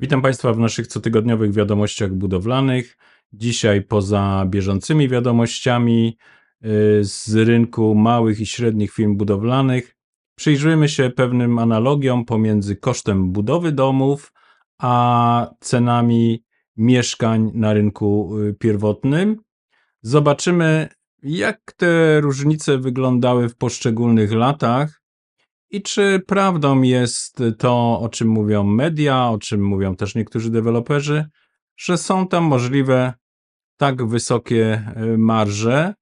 Witam Państwa w naszych cotygodniowych wiadomościach budowlanych. Dzisiaj poza bieżącymi wiadomościami y, z rynku małych i średnich firm budowlanych przyjrzymy się pewnym analogiom pomiędzy kosztem budowy domów a cenami mieszkań na rynku y, pierwotnym. Zobaczymy, jak te różnice wyglądały w poszczególnych latach i czy prawdą jest to, o czym mówią media, o czym mówią też niektórzy deweloperzy, że są tam możliwe tak wysokie y, marże?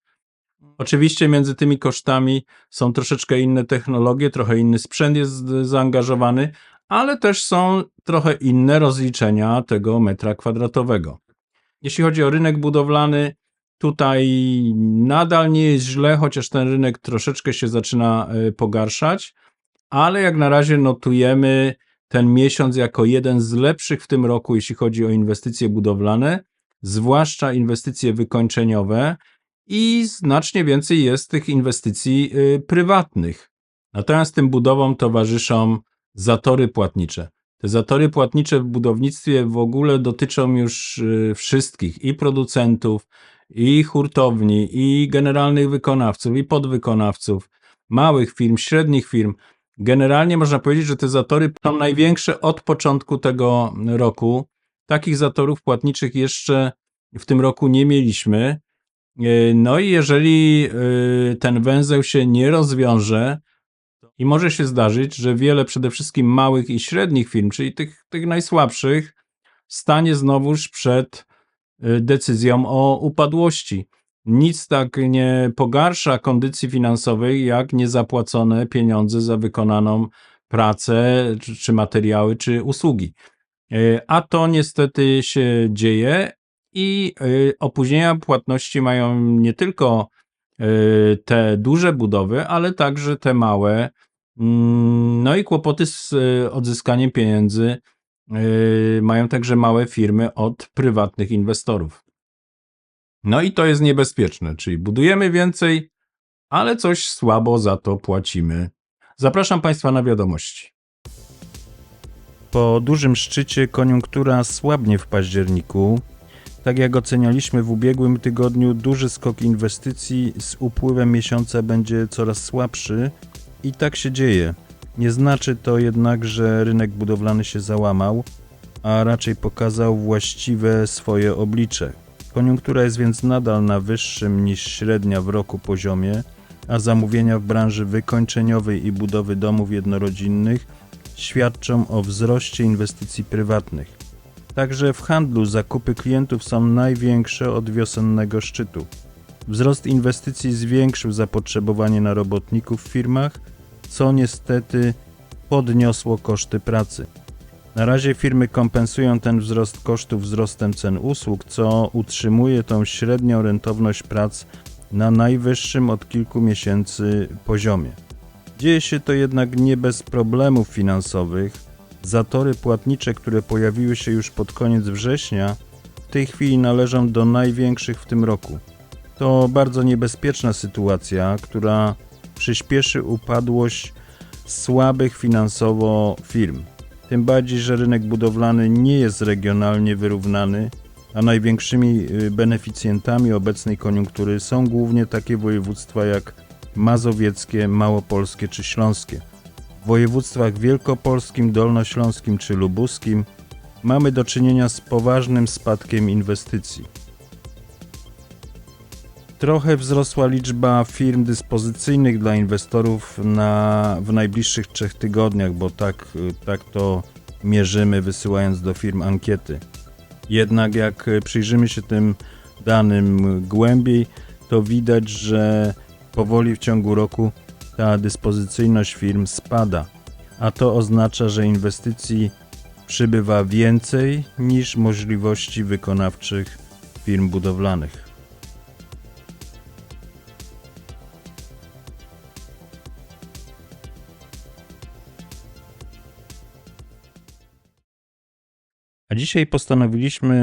Oczywiście między tymi kosztami są troszeczkę inne technologie, trochę inny sprzęt jest zaangażowany, ale też są trochę inne rozliczenia tego metra kwadratowego. Jeśli chodzi o rynek budowlany, tutaj nadal nie jest źle, chociaż ten rynek troszeczkę się zaczyna y, pogarszać ale jak na razie notujemy ten miesiąc jako jeden z lepszych w tym roku, jeśli chodzi o inwestycje budowlane, zwłaszcza inwestycje wykończeniowe i znacznie więcej jest tych inwestycji y, prywatnych. Natomiast tym budowom towarzyszą zatory płatnicze. Te zatory płatnicze w budownictwie w ogóle dotyczą już y, wszystkich i producentów, i hurtowni, i generalnych wykonawców, i podwykonawców, małych firm, średnich firm. Generalnie można powiedzieć, że te zatory są największe od początku tego roku. Takich zatorów płatniczych jeszcze w tym roku nie mieliśmy. E, no i jeżeli e, ten węzeł się nie rozwiąże, i może się zdarzyć, że wiele przede wszystkim małych i średnich firm, czyli tych, tych najsłabszych, stanie znowuż przed e, decyzją o upadłości nic tak nie pogarsza kondycji finansowej, jak niezapłacone pieniądze za wykonaną pracę, czy, czy materiały, czy usługi. E, a to niestety się dzieje i e, opóźnienia płatności mają nie tylko e, te duże budowy, ale także te małe. Mm, no i kłopoty z odzyskaniem pieniędzy mają także małe firmy od prywatnych inwestorów. No i to jest niebezpieczne, czyli budujemy więcej, ale coś słabo za to płacimy. Zapraszam Państwa na wiadomości. Po dużym szczycie koniunktura słabnie w październiku. Tak jak ocenialiśmy w ubiegłym tygodniu, duży skok inwestycji z upływem miesiąca będzie coraz słabszy i tak się dzieje. Nie znaczy to jednak, że rynek budowlany się załamał, a raczej pokazał właściwe swoje oblicze. Koniunktura jest więc nadal na wyższym niż średnia w roku poziomie, a zamówienia w branży wykończeniowej i budowy domów jednorodzinnych świadczą o wzroście inwestycji prywatnych. Także w handlu zakupy klientów są największe od wiosennego szczytu. Wzrost inwestycji zwiększył zapotrzebowanie na robotników w firmach, co niestety podniosło koszty pracy. Na razie firmy kompensują ten wzrost kosztów wzrostem cen usług, co utrzymuje tą średnią rentowność prac na najwyższym od kilku miesięcy poziomie. Dzieje się to jednak nie bez problemów finansowych. Zatory płatnicze, które pojawiły się już pod koniec września, w tej chwili należą do największych w tym roku. To bardzo niebezpieczna sytuacja, która przyspieszy upadłość słabych finansowo firm. Tym bardziej, że rynek budowlany nie jest regionalnie wyrównany, a największymi y, beneficjentami obecnej koniunktury są głównie takie województwa jak mazowieckie, małopolskie czy śląskie. W województwach wielkopolskim, dolnośląskim czy lubuskim mamy do czynienia z poważnym spadkiem inwestycji. Trochę wzrosła liczba firm dyspozycyjnych dla inwestorów na, w najbliższych trzech tygodniach, bo tak, tak to mierzymy, wysyłając do firm ankiety. Jednak jak przyjrzymy się tym danym głębiej, to widać, że powoli w ciągu roku ta dyspozycyjność firm spada, a to oznacza, że inwestycji przybywa więcej niż możliwości wykonawczych firm budowlanych. Dzisiaj postanowiliśmy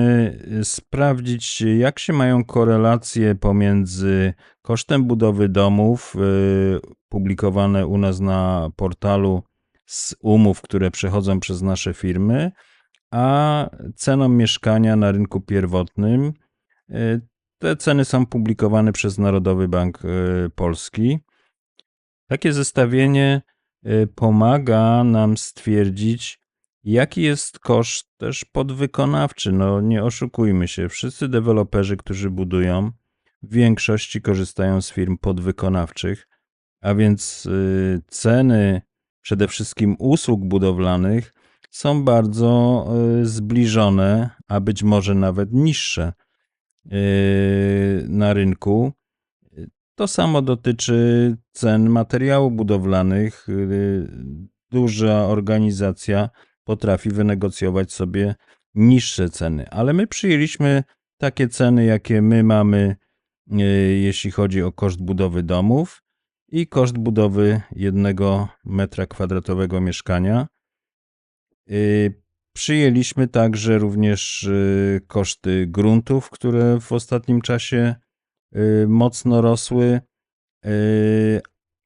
y, sprawdzić, jak się mają korelacje pomiędzy kosztem budowy domów, y, publikowane u nas na portalu z umów, które przechodzą przez nasze firmy, a ceną mieszkania na rynku pierwotnym. y, Te ceny są publikowane przez Narodowy Bank Polski. Takie zestawienie pomaga nam stwierdzić, jaki jest koszt też podwykonawczy. No nie oszukujmy się, wszyscy deweloperzy, którzy budują, w większości korzystają z firm podwykonawczych, a więc y, ceny przede wszystkim usług budowlanych są bardzo y, zbliżone, a być może nawet niższe y, na rynku. To samo dotyczy cen materiałów budowlanych. Duża organizacja potrafi wynegocjować sobie niższe ceny, ale my przyjęliśmy takie ceny, jakie my mamy, y, jeśli chodzi o koszt budowy domów i koszt budowy jednego metra kwadratowego mieszkania. Y, Przyjęliśmy także również y, koszty gruntów, które w ostatnim czasie mocno rosły.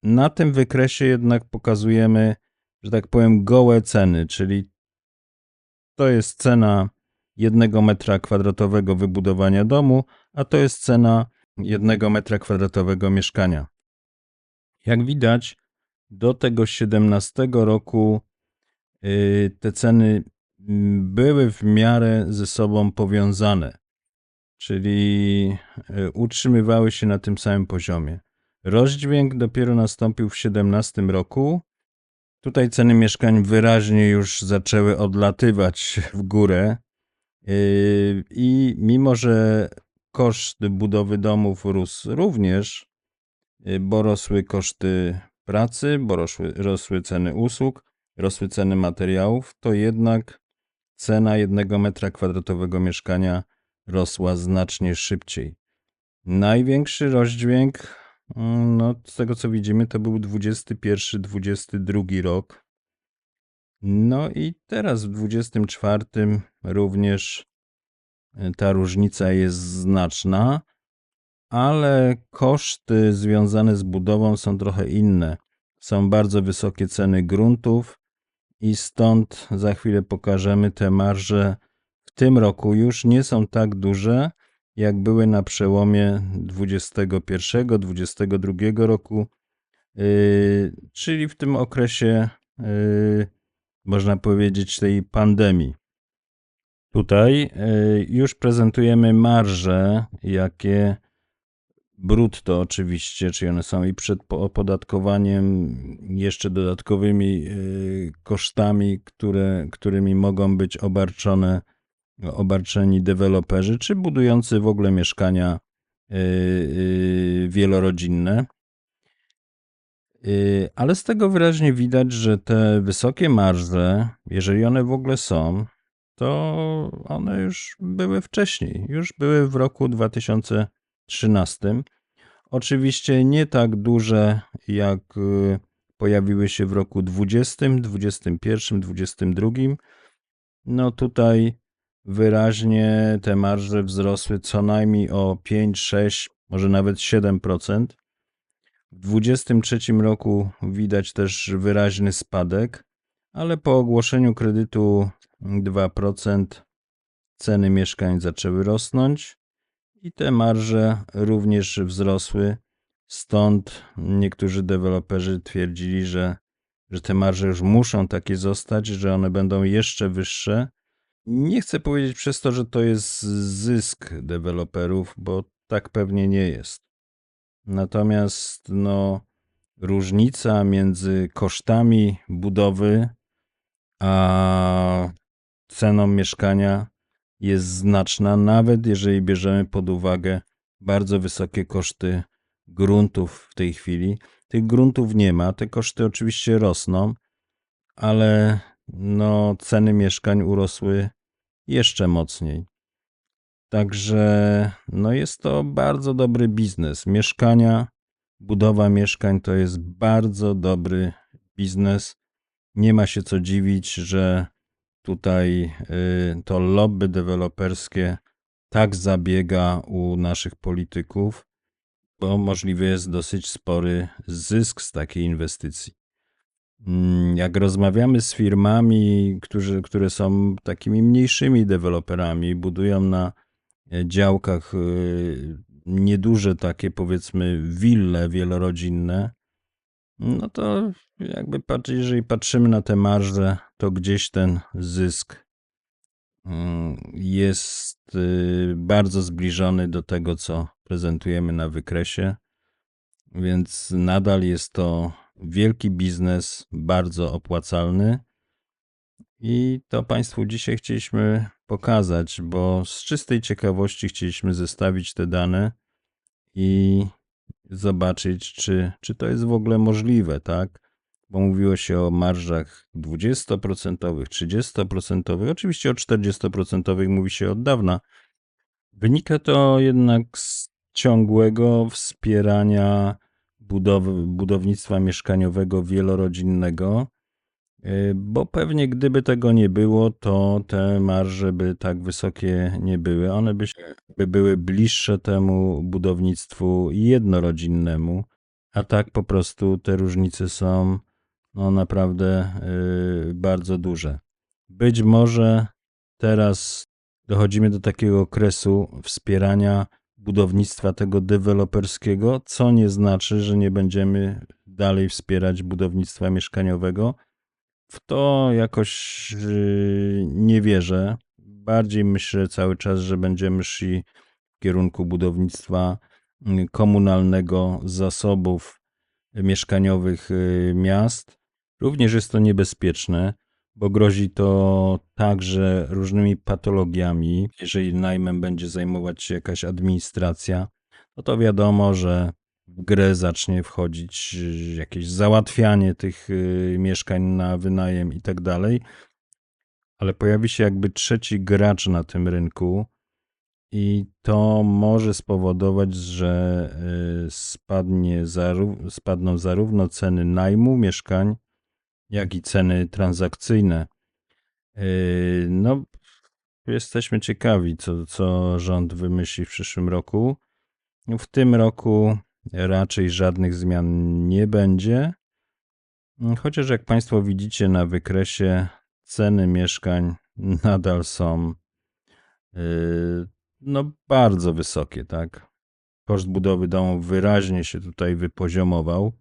Na tym wykresie jednak pokazujemy, że tak powiem, gołe ceny, czyli to jest cena jednego metra kwadratowego wybudowania domu, a to jest cena jednego metra kwadratowego mieszkania. Jak widać, do tego 17 roku y, te ceny mm, były w miarę ze sobą powiązane, czyli y, utrzymywały się na tym samym poziomie. Rozdźwięk dopiero nastąpił w 17 roku. Tutaj ceny mieszkań wyraźnie już zaczęły odlatywać w górę. Yy, I mimo, że koszt budowy domów rósł również, yy, bo rosły koszty pracy, bo rosły, rosły ceny usług, rosły ceny materiałów, to jednak cena jednego metra kwadratowego mieszkania rosła znacznie szybciej. Największy rozdźwięk, no, z tego co widzimy, to był 21-22 rok. No i teraz w 24 również y, ta różnica jest znaczna, ale koszty związane z budową są trochę inne. Są bardzo wysokie ceny gruntów i stąd za chwilę pokażemy te marże w tym roku już nie są tak duże, jak były na przełomie 21-22 roku, yy, czyli w tym okresie, yy, można powiedzieć, tej pandemii. Tutaj yy, już prezentujemy marże, jakie brutto oczywiście, czyli one są i przed po- opodatkowaniem, jeszcze dodatkowymi kosztami, które, którymi mogą być obarczone obarczeni deweloperzy, czy budujący w ogóle mieszkania yy, yy, wielorodzinne. Yy, Ale z tego wyraźnie widać, że te wysokie marże, jeżeli one w ogóle są, to one już były wcześniej, już były w roku 2013. Oczywiście nie tak duże, jak pojawiły się w roku 20, 21, 22. No tutaj wyraźnie te marże wzrosły co najmniej o 5, 6, może nawet 7%. W 2023 roku widać też wyraźny spadek, ale po ogłoszeniu kredytu 2% ceny mieszkań zaczęły rosnąć i te marże również wzrosły. Stąd niektórzy deweloperzy twierdzili, że, że te marże już muszą takie zostać, że one będą jeszcze wyższe. Nie chcę powiedzieć przez to, że to jest zysk deweloperów, bo tak pewnie nie jest. Natomiast no, różnica między kosztami budowy a ceną mieszkania jest znaczna, nawet jeżeli bierzemy pod uwagę bardzo wysokie koszty gruntów w tej chwili. Tych gruntów nie ma, te koszty oczywiście rosną, ale no, ceny mieszkań urosły jeszcze mocniej. Także no jest to bardzo dobry biznes. Mieszkania, budowa mieszkań to jest bardzo dobry biznes. Nie ma się co dziwić, że tutaj y, to lobby deweloperskie tak zabiega u naszych polityków, bo możliwy jest dosyć spory zysk z takiej inwestycji. Mm, Jak rozmawiamy z firmami, którzy, które są takimi mniejszymi deweloperami, budują na e, działkach y, nieduże takie powiedzmy wille wielorodzinne, no to jakby jeżeli patrzymy na te marże, to gdzieś ten zysk mm, jest y, bardzo zbliżony do tego, co prezentujemy na wykresie, więc nadal jest to wielki biznes, bardzo opłacalny. I to Państwu dzisiaj chcieliśmy pokazać, bo z czystej ciekawości chcieliśmy zestawić te dane i zobaczyć, czy, czy to jest w ogóle możliwe, tak? Bo mówiło się o marżach 20%, 30%, oczywiście o 40% mówi się od dawna. Wynika to jednak z ciągłego wspierania budowy, budownictwa mieszkaniowego wielorodzinnego, y, bo pewnie gdyby tego nie było, to te marże by tak wysokie nie były. One by, się- by były bliższe temu budownictwu jednorodzinnemu, a tak po prostu te różnice są no, naprawdę y, bardzo duże. Być może teraz dochodzimy do takiego okresu wspierania budownictwa tego deweloperskiego, co nie znaczy, że nie będziemy dalej wspierać budownictwa mieszkaniowego. W to jakoś yy, nie wierzę. Bardziej myślę cały czas, że będziemy szli w kierunku budownictwa yy, komunalnego zasobów mieszkaniowych yy, miast. Również jest to niebezpieczne, bo grozi to także różnymi patologiami. Jeżeli najmem będzie zajmować się jakaś administracja, no to wiadomo, że w grę zacznie wchodzić y, jakieś załatwianie tych y, mieszkań na wynajem i tak dalej. Ale pojawi się jakby trzeci gracz na tym rynku i to może spowodować, że y, spadnie spadną zarówno ceny najmu mieszkań, jak i ceny transakcyjne. Yy, No, jesteśmy ciekawi, co, co rząd wymyśli w przyszłym roku. W tym roku raczej żadnych zmian nie będzie. Chociaż jak Państwo widzicie na wykresie, ceny mieszkań nadal są yy, no, bardzo wysokie, tak? Koszt budowy domu wyraźnie się tutaj wypoziomował.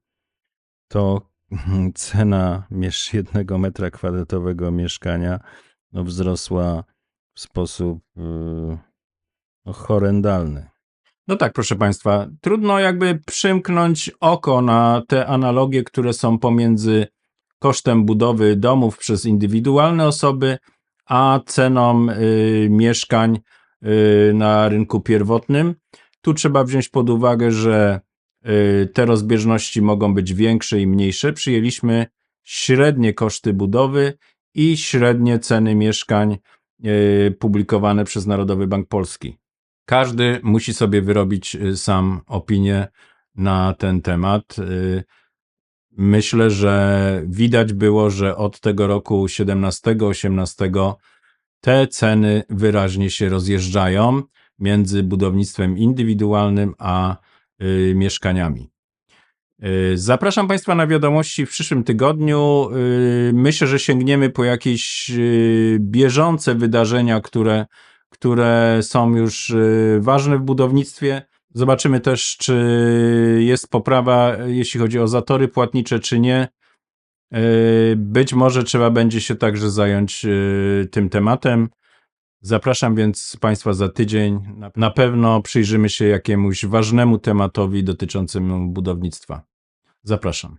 To cena miesz- jednego metra kwadratowego mieszkania no, wzrosła w sposób yy, horrendalny. No tak, proszę Państwa, trudno jakby przymknąć oko na te analogie, które są pomiędzy kosztem budowy domów przez indywidualne osoby, a ceną y, mieszkań y, na rynku pierwotnym. Tu trzeba wziąć pod uwagę, że te rozbieżności mogą być większe i mniejsze. Przyjęliśmy średnie koszty budowy i średnie ceny mieszkań y, publikowane przez Narodowy Bank Polski. Każdy musi sobie wyrobić y, sam opinię na ten temat. Y, Myślę, że widać było, że od tego roku 17-18 te ceny wyraźnie się rozjeżdżają między budownictwem indywidualnym a y, mieszkaniami. Y, Zapraszam Państwa na wiadomości w przyszłym tygodniu. Y, Myślę, że sięgniemy po jakieś y, bieżące wydarzenia, które, które są już y, ważne w budownictwie. Zobaczymy też, czy jest poprawa, jeśli chodzi o zatory płatnicze, czy nie. Y, Być może trzeba będzie się także zająć y, tym tematem. Zapraszam więc Państwa za tydzień. Na- pewno przyjrzymy się jakiemuś ważnemu tematowi dotyczącemu budownictwa. Zapraszam.